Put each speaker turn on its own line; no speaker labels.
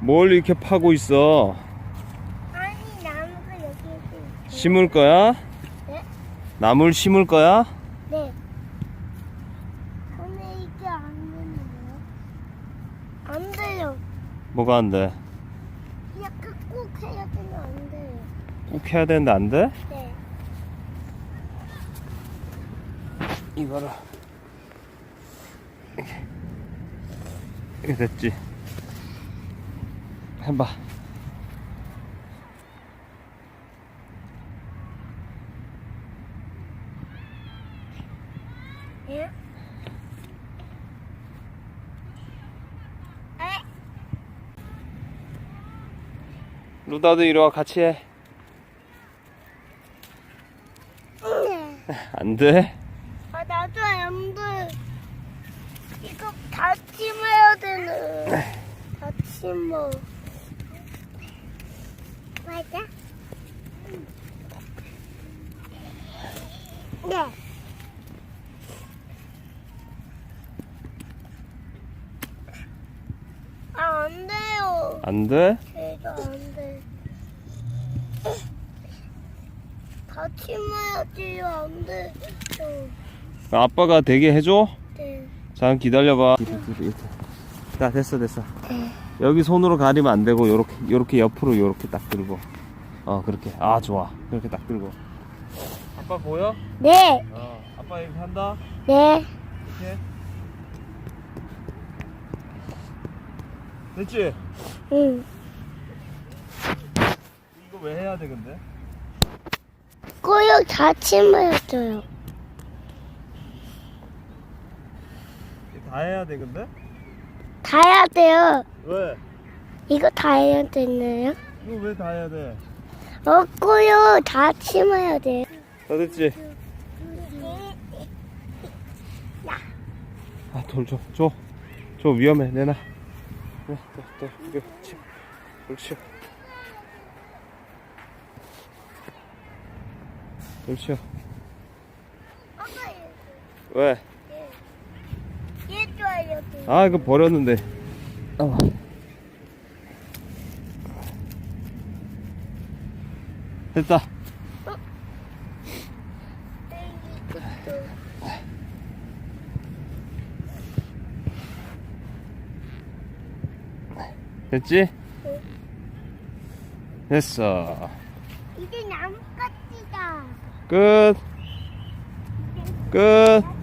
뭘 이렇게 파고 있어?
아니 나무가 여기 있어.
심을 거야?
네?
나물 심을 거야?
네. 근데 이게 안 되네요. 안 돼요.
뭐가 안 돼?
약간 꼭 해야 되면 안 돼요.
꼭 해야 되는데 안 돼?
네.
이렇게 이렇게 됐지? 해봐
예? 에?
루다도 이리 와 같이 해.
네.
안 돼?
아 나도 안 돼. 이거 다 심어야 되는. 다 심어. 맞아? 네. 아, 안 돼요.
안 돼?
제가 안 돼. 다 심어야지, 안 돼.
아빠가 되게 해줘?
네.
잠깐 기다려봐. 자 됐어 됐어. 여기 손으로 가리면 안 되고 요렇게 요렇게 옆으로 요렇게 딱 들고. 어 그렇게. 아 좋아. 그렇게 딱 들고. 아빠 보여?
네.
어. 아빠 이렇게 한다.
네.
이렇게. 됐지?
응.
이거 왜 해야 돼 근데?
꼬역 다 심어야죠.
이거 다 해야 돼 근데?
다 해야 돼요.
왜?
이거 다 해야 되나요?
이거 왜 다 해야 돼?
어, 꼬역 다 심어야 돼.
다 됐지? 아, 돌 줘, 줘. 줘, 위험해, 내놔. 네, 또, 또, 이거, 치. 돌 치워. 돌 치워.
아빠,
왜?
얘 좋아요.
아, 이거 버렸는데. 어. 됐다. 됐지? 됐어.
이제 나뭇가지다.
끝. 끝.